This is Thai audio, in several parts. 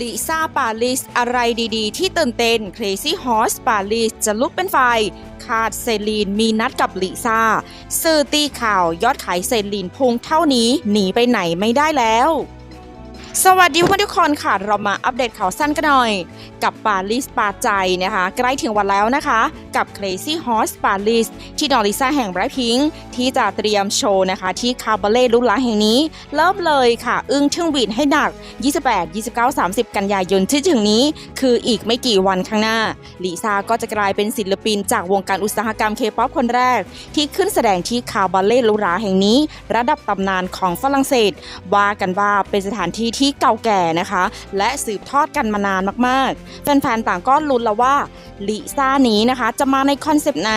ลิซ่าปาลิส อะไรดีๆ ที่ตื่นเต้น Crazy Horse ปาลิส จะลุกเป็นไฟ คาดเซลีนมีนัดกับลิซ่า สื่อตีข่าวยอดขายเซลีนพุ่งเท่านี้หนีไปไหนไม่ได้แล้ว สวัสดีเพื่อนทุกคนค่ะ เรามาอัปเดตข่าวสั้นกันหน่อย กับปาลิสปาใจนะคะ ใกล้ถึงวันแล้วนะคะ กับ Crazy Horse ปาลิสที่นอริซ่าแห่งไบรพิงที่จะเตรียมโชว์นะคะ ที่คาบาเล่ลุลาแห่งนี้ เริ่มเลยค่ะ อึ้งทึ่งบีดให้หนัก 28 29 30 กันยายนที่ถึงนี้ คืออีกไม่กี่วันข้างหน้าลิซ่าก็จะกลายเป็นศิลปินจากวงการอุตสาหกรรมเคป๊อปคนแรก ที่ขึ้นแสดงที่คาบาเล่ลุราแห่งนี้ ระดับตำนานของฝรั่งเศสว่ากันว่าเป็นสถานที่ที่เก่าแก่นะคะ และสืบทอดกันมานานมากๆ แฟนๆ ต่างก็ลุ้นแล้วว่าลิซ่านี้นะคะ จะมาในคอนเซปต์ไหน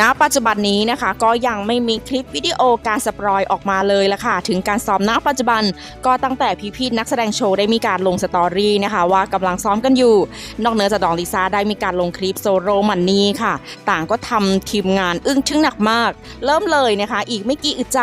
ณปัจจุบันนี้นะคะก็ยังไม่มีคลิปวิดีโอการสปรอยออกมาเลยละค่ะ ถึงการซ้อมณปัจจุบันก็ตั้งแต่พี่ๆนักแสดงโชว์ได้มีการลงสตอรี่นะคะว่ากำลังซ้อมกันอยู่ นอกเหนือจากดองลิซ่าได้มีการลงคลิปโซโลมันนี่ค่ะ ต่างก็ทำทีมงานอึ้งทึ่งหนักมาก เริ่มเลยนะคะ อีกไม่กี่อึดใจ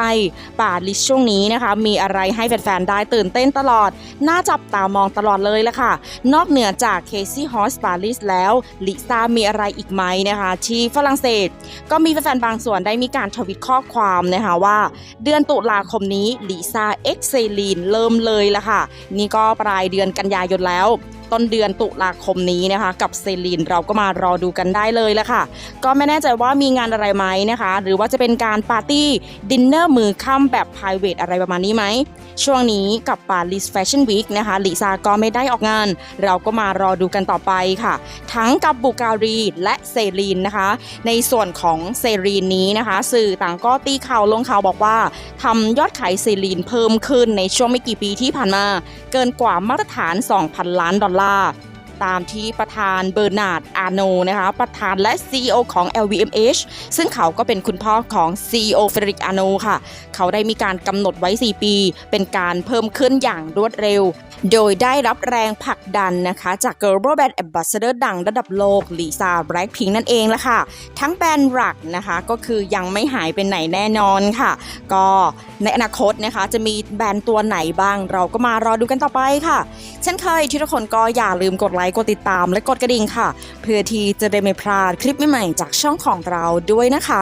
ป่าลิชช่วงนี้นะคะ มีอะไรให้แฟนๆได้ตื่นเต้นตลอด น่าจับตามองตลอดเลยละค่ะ นอกเหนือจากเคซี่ฮอสปาลิสแล้วลิซ่ามีอะไรอีกไหมนะคะที่ฝรั่งเศสก็มีแฟนๆบางส่วนได้มีการทวิตข้อความนะคะว่า เดือนตุลาคมนี้ลิซ่าเอ็กเซลีนเริ่มเลยละค่ะ นี่ก็ปลายเดือนกันยายนแล้ว ต้นเดือนตุลาคมนี้นะคะ กับเซลีนเราก็มารอดูกันได้เลยละค่ะ ก็ไม่แน่ใจว่ามีงานอะไรไหมนะคะ หรือว่าจะเป็นการปาร์ตี้ดินเนอร์มือค่ำแบบ p r i v a t อะไรประมาณนี้ไหม ช่วงนี้กับปารีสแฟชั่นวีคนะคะลิซาก็ไม่ได้ออกงาน เราก็มารอดูกันต่อไปค่ะ ทั้งกับบุการีและเซรีนนะคะ ในส่วนของเซรีนนี้นะคะ สื่อต่างก็ตีข่าวลงข่าวบอกว่าทำยอดขายเซรีนเพิ่มขึ้นในช่วงไม่กี่ปีที่ผ่านมา เกินกว่ามาตรฐาน 2,000 ล้านดอลลาร์ ตามที่ประธานเบอร์นาร์ดอาโนนะคะประธานและ CEO ของ LVMH ซึ่งเขาก็เป็นคุณพ่อของ CEO เฟริกอาโนค่ะ เขาได้มีการกำหนดไว้ 4 ปี เป็นการเพิ่มขึ้นอย่างรวดเร็ว โดยได้รับแรงผลักดันนะคะ จาก Global Brand Ambassador ดังระดับโลกลิซ่าแบล็คพิงนั่นเองละค่ะ ทั้งแบรนด์หลักนะคะก็คือยังไม่หายไปไหนแน่นอนค่ะ ก็ในอนาคตนะคะจะมีแบรนด์ตัวไหนบ้าง เราก็มารอดูกันต่อไปค่ะ เช่นเคยทุกคนก็อย่าลืมกดไลค์กดติดตามและกดกระดิ่งค่ะ เพื่อที่จะได้ไม่พลาดคลิปใหม่ๆจากช่องของเราด้วยนะคะ